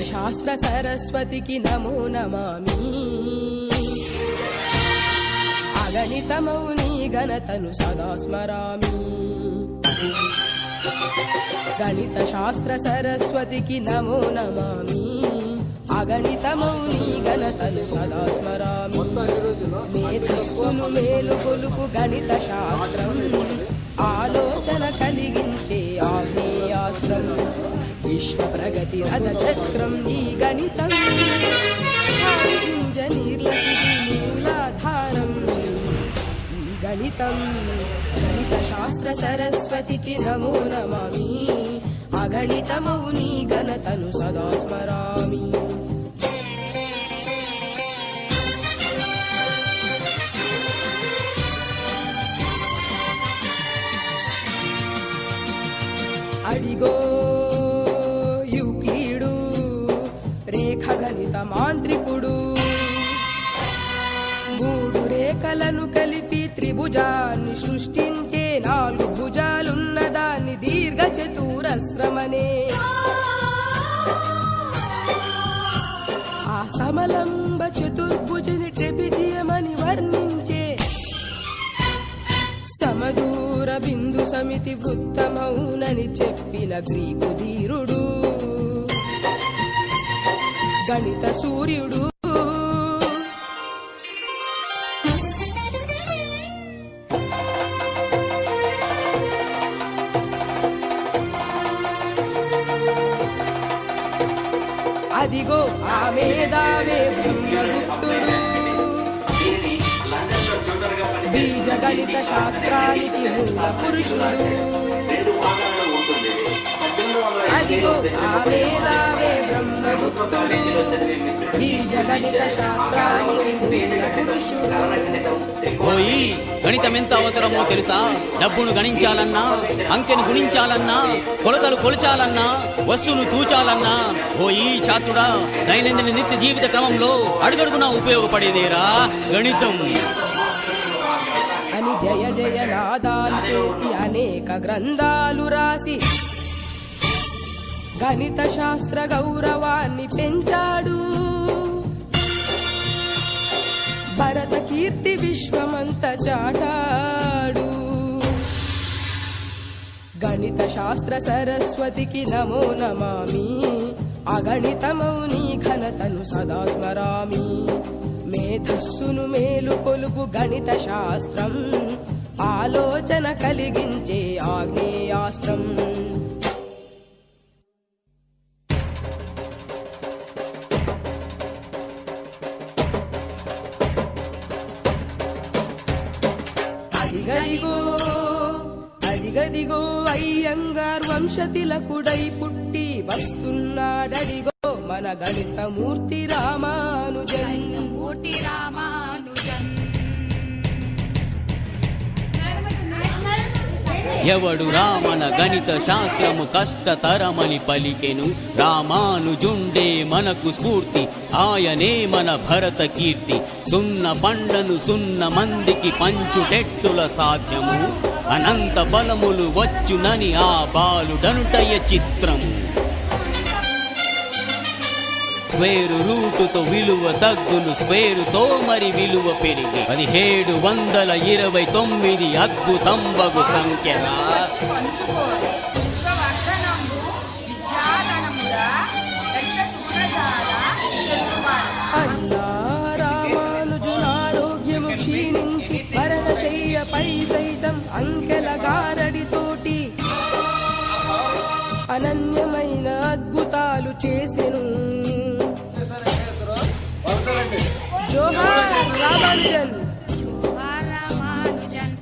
శాస్త్ర సరస్వతికి నమో నమామి. అగణితమౌ నీ గణతను సదా స్మరామి. గణిత శాస్త్ర సరస్వతికి నమో నమామి. అగణితమౌ నీ గణతను సదా స్మరామి. మేధస్సును మేలు కొలుపు గణిత శాస్త్రం. ప్రగతి రథ చక్రం ఈ గణితం. ఆలోచించ నిర్లక్ష్య మూలాధారం. ఈ గణితం గణిత శాస్త్ర సరస్వతికి నమో నమామి. అగణితమౌ నీ గణతను సదా స్మరామి. అడిగో భుజాన్ని సృష్టించే నాలుగు భుజాలున్న దాన్ని దీర్ఘ చతురస్రమనే ఆ సమలంబ చతుర్భుజని ట్రెపిజియమని వర్ణించే సమదూర బిందు సమితి వృత్తమౌనని చెప్పిన గ్రీకు ధీరుడు గణిత సూర్యుడు. అదిగో ఆ మేధావే బ్రహ్మగుప్తుడు. బీజ గణిత శాస్త్రానికి మూల పురుషుడు. అదిగో ఆ మేధావే బ్రహ్మగుప్తుడు. బీజ గణిత శాస్త్రానికి పోయి గణితం ఎంత అవసరమో తెలుసా? డబ్బును గణించాలన్నా అంకెను గుణించాలన్నా కొలతలు కొలచాలన్నా వస్తువును తూచాలన్నా? పోయి ఛాత్రుడా దైనందిన నిత్య జీవిత క్రమంలో అడుగడుగునా ఉపయోగపడేదేరా గణితం? అని జయ జయ నాదాలు చేసి అనేక గ్రంథాలు రాసి గణిత శాస్త్ర గౌరవాన్ని పెంచాడు. భరత కీర్తి విశ్వమంత చాటాడు. గణిత శాస్త్ర సరస్వతికి నమో నమామి. అగణితమౌ నీ ఘనతను సదా స్మరామి. మేధస్సును మేలు కొలుపు గణిత శాస్త్రం. ఆలోచన కలిగించే ఆగ్నేయాస్త్రం. అదిగదిగో అయ్యంగార్ వంశతిలకుడై పుట్టి వస్తున్నాడడిగో మన గణిత మూర్తి రామానుజన్. మూర్తి రామానుజన్. ఎవడు రామన గణిత శాస్త్రము కష్టతరమని పలికెను రామానుజుండే మనకు స్ఫూర్తి ఆయనే మన భరత కీర్తి. సున్న పండ్లను సున్న మందికి పంచుటెట్టుల సాధ్యము. అనంత బలములు వచ్చునని ఆ బాలుడనుటయ చిత్రము స్క్వేరు రూటుతో విలువ తగ్గును స్క్వేరుతో మరి విలువ పెరిగి. పదిహేడు వందల ఇరవై తొమ్మిది అద్భుతంబగు సంఖ్యగా అనన్యమైన అద్భుతాలు చేసెను. జోహార్ రామానుజన్. జోహార్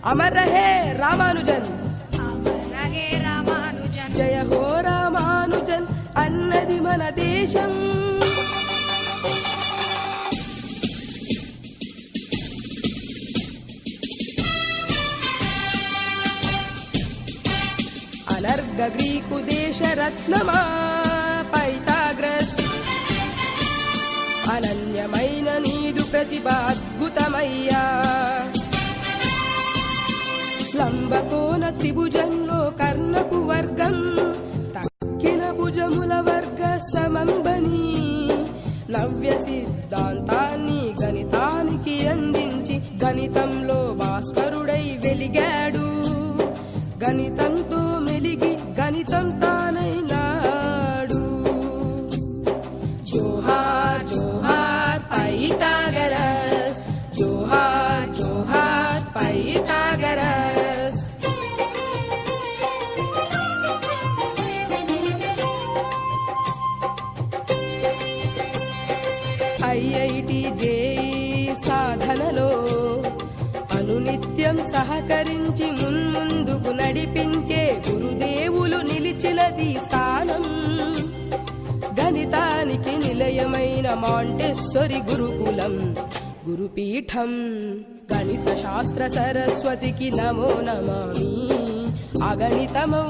అమర్ రహే రామానుజన్ రామానుజన్. జయ హో రామానుజన్ అన్నది మన దేశం. అనర్గ గ్రీకు దేశ రత్నమా అనన్యమైన నీదు ప్రతిభ అద్భుతమయ్యా లంబకోణ త్రిభుజంలో కర్ణపు వర్గం తక్కిన భుజముల వర్గ సమంబని. నవ్య సిద్ధాంతాన్ని గణితానికి అందించి గణితంలో భాస్కరుడై వెలిగాడు. గణితంతో మెలిగి గణితం తానైనాడు. జోహార్ జోహార్ పైటాగరస్ జోహార్ జోహార్ పైటాగరస్ ఐఐటి జేఈ సాధనలో అనునిత్యం సహకరించి మున్ముందుకు నడిపించే గురుదేవులు నిలిచినది స్థానం. గణితానికి నిలయమైన మాంటేశ్వరి గురుకులం గురుపీఠం. గణిత శాస్త్ర సరస్వతికి నమో నమామి. అగణితమౌ